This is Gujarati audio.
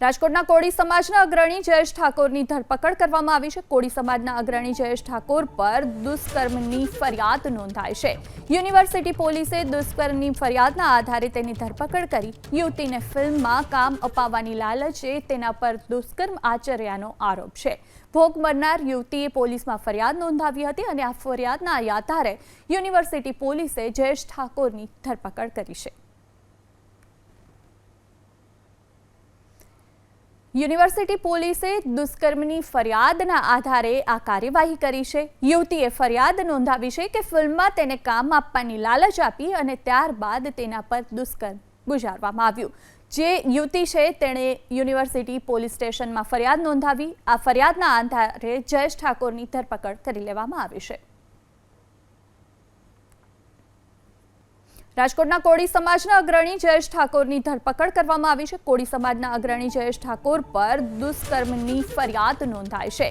રાજકોટના કોળી સમાજના અગ્રણી જયેશ ઠાકોરની ધરપકડ કરવામાં આવી છે. કોળી સમાજના અગ્રણી જયેશ ઠાકોર પર દુષ્કર્મની ફરિયાદ નોંધાઈ છે. યુનિવર્સિટી પોલીસે દુષ્કર્મની ફરિયાદના આધારે તેની ધરપકડ કરી. યુવતીને ફિલ્મમાં કામ અપાવવાની લાલચે તેના પર દુષ્કર્મ આચર્યાનો આરોપ છે. ભોગ બનનાર યુવતીએ પોલીસમાં ફરિયાદ નોંધાવી હતી અને આ ફરિયાદના આધારે યુનિવર્સિટી પોલીસે જયેશ ઠાકોરની ધરપકડ કરી છે. યુનિવર્સિટી પોલીસે દુષ્કર્મની ફરિયાદના આધારે આ કાર્યવાહી કરી છે. યુવતીએ ફરિયાદ નોંધાવી છે કે ફિલ્મમાં તેને કામ આપવાની લાલચ આપી અને ત્યારબાદ તેના પર દુષ્કર્મ ગુજારવામાં આવ્યું. જે યુવતી છે તેણે યુનિવર્સિટી પોલીસ સ્ટેશનમાં ફરિયાદ નોંધાવી. આ ફરિયાદના આધારે જયેશ ઠાકોરની ધરપકડ કરી લેવામાં આવી છે. રાજકોટના કોળી સમાજના અગ્રણી જયેશ ઠાકોરની ધરપકડ કરવામાં આવી છે. કોળી સમાજના અગ્રણી જયેશ ઠાકોર પર દુષ્કર્મની ફરિયાદ નોંધાઈ છે.